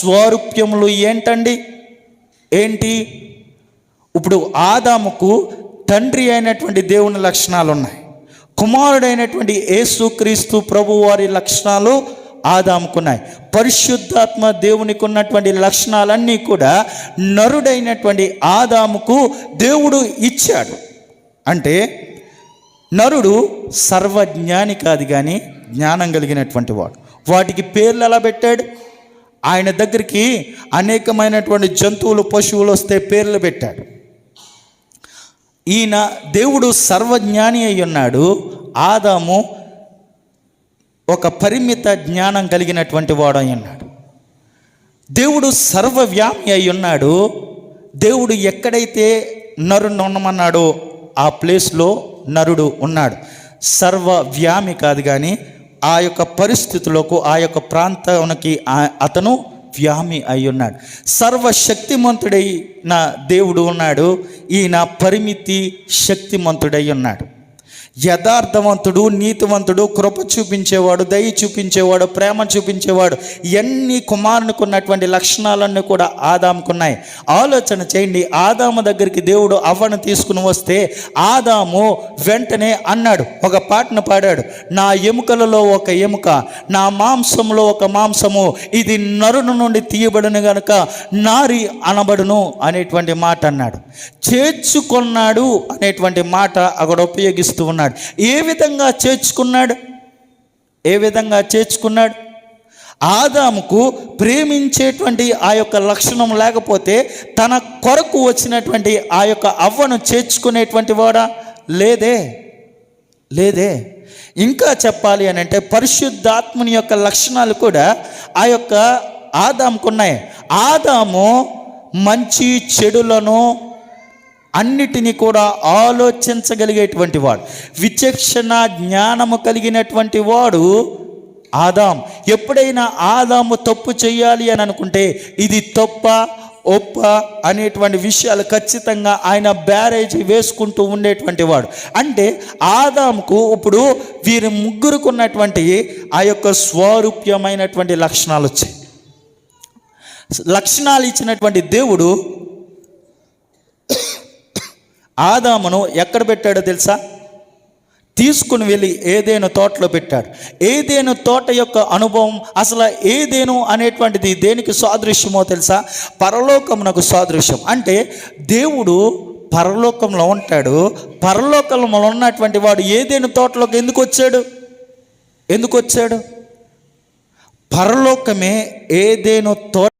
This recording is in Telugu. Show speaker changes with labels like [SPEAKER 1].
[SPEAKER 1] స్వరూప్యములు ఏంటండి? ఏంటి? ఇప్పుడు ఆదాముకు తండ్రి అయినటువంటి దేవుని లక్షణాలు ఉన్నాయి కుమారుడైనటువంటి యేసుక్రీస్తు ప్రభు వారి లక్షణాలు ఆదాముకున్నాయి. పరిశుద్ధాత్మ దేవునికి ఉన్నటువంటి లక్షణాలన్నీ కూడా నరుడైనటువంటి ఆదాముకు దేవుడు ఇచ్చాడు. అంటే నరుడు సర్వజ్ఞాని కాదు కానీ జ్ఞానం కలిగినటువంటి వాడు. వాటికి పేర్లు ఎలా పెట్టాడు? ఆయన దగ్గరికి అనేకమైనటువంటి జంతువులు పశువులు వస్తే పేర్లు పెట్టాడు. ఈయన దేవుడు సర్వజ్ఞాని అయి ఉన్నాడు. ఆదాము ఒక పరిమిత జ్ఞానం కలిగినటువంటి వాడు ఉన్నాడు. దేవుడు సర్వవ్యామి అయి ఉన్నాడు. దేవుడు ఎక్కడైతే నరుడు ఉండమన్నాడో ఆ ప్లేస్లో నరుడు ఉన్నాడు. సర్వవ్యామి కాదు కానీ ఆ యొక్క పరిస్థితులకు ఆ యొక్క ప్రాంతానికి ఆ- అతను వ్యామి అయి ఉన్నాడు. సర్వశక్తిమంతుడైన దేవుడు ఉన్నాడు. ఈయన పరిమితి శక్తిమంతుడై ఉన్నాడు. యథార్థవంతుడు నీతివంతుడు కృప చూపించేవాడు దయ చూపించేవాడు ప్రేమ చూపించేవాడు ఎన్ని కుమారునికి ఉన్నటువంటి లక్షణాలన్నీ కూడా ఆదాముకున్నాయి ఆలోచన చేయండి ఆదాము దగ్గరికి దేవుడు అవ్వను తీసుకుని వస్తే ఆదాము వెంటనే అన్నాడు ఒక పాటను పాడాడు నా ఎముకలలో ఒక ఎముక నా మాంసంలో ఒక మాంసము ఇది నరుని నుండి తీయబడును గనుక నారి అనబడును అనేటువంటి మాట అన్నాడు. చేర్చుకున్నాడు అనేటువంటి మాట అక్కడ ఉపయోగిస్తూ ఉన్నాడు. ఏ విధంగా చేర్చుకున్నాడు? ఏ విధంగా చేర్చుకున్నాడు? ఆదాముకు ప్రేమించేటువంటి ఆ యొక్క లక్షణం లేకపోతే తన కొరకు వచ్చినటువంటి ఆ యొక్క అవ్వను చేర్చుకునేటువంటి వాడా? లేదే. లేదే. ఇంకా చెప్పాలి అని అంటే పరిశుద్ధాత్మని యొక్క లక్షణాలు కూడా ఆ యొక్క ఆదాముకున్నాయి. ఆదాము మంచి చెడులను అన్నిటినీ కూడా ఆలోచించగలిగేటువంటి వాడు. విచక్షణ జ్ఞానము కలిగినటువంటి వాడు ఆదాం. ఎప్పుడైనా ఆదాము తప్పు చేయాలి అని అనుకుంటే ఇది తప్ప ఒప్ప అనేటువంటి విషయాలు ఖచ్చితంగా ఆయన బ్యారేజీ వేసుకుంటూ ఉండేటువంటి వాడు. అంటే ఆదాముకు ఇప్పుడు వీరి ముగ్గురుకు ఉన్నటువంటి ఆ యొక్క స్వరూప్యమైనటువంటి లక్షణాలు వచ్చాయి లక్షణాలు ఇచ్చినటువంటి దేవుడు ఆదామును ఎక్కడ పెట్టాడో తెలుసా? తీసుకుని వెళ్ళి ఏదేను తోటలో పెట్టాడు. ఏదేను తోట యొక్క అనుభవం అసలు ఏదేను అనేటువంటిది దేనికి సాదృశ్యమో తెలుసా? పరలోకమునకు సాదృశ్యం. అంటే దేవుడు పరలోకంలో ఉంటాడు. పరలోకంలో ఉన్నటువంటి వాడు ఏదేను తోటలోకి ఎందుకు వచ్చాడు? ఎందుకు వచ్చాడు? పరలోకమే ఏదేను తోట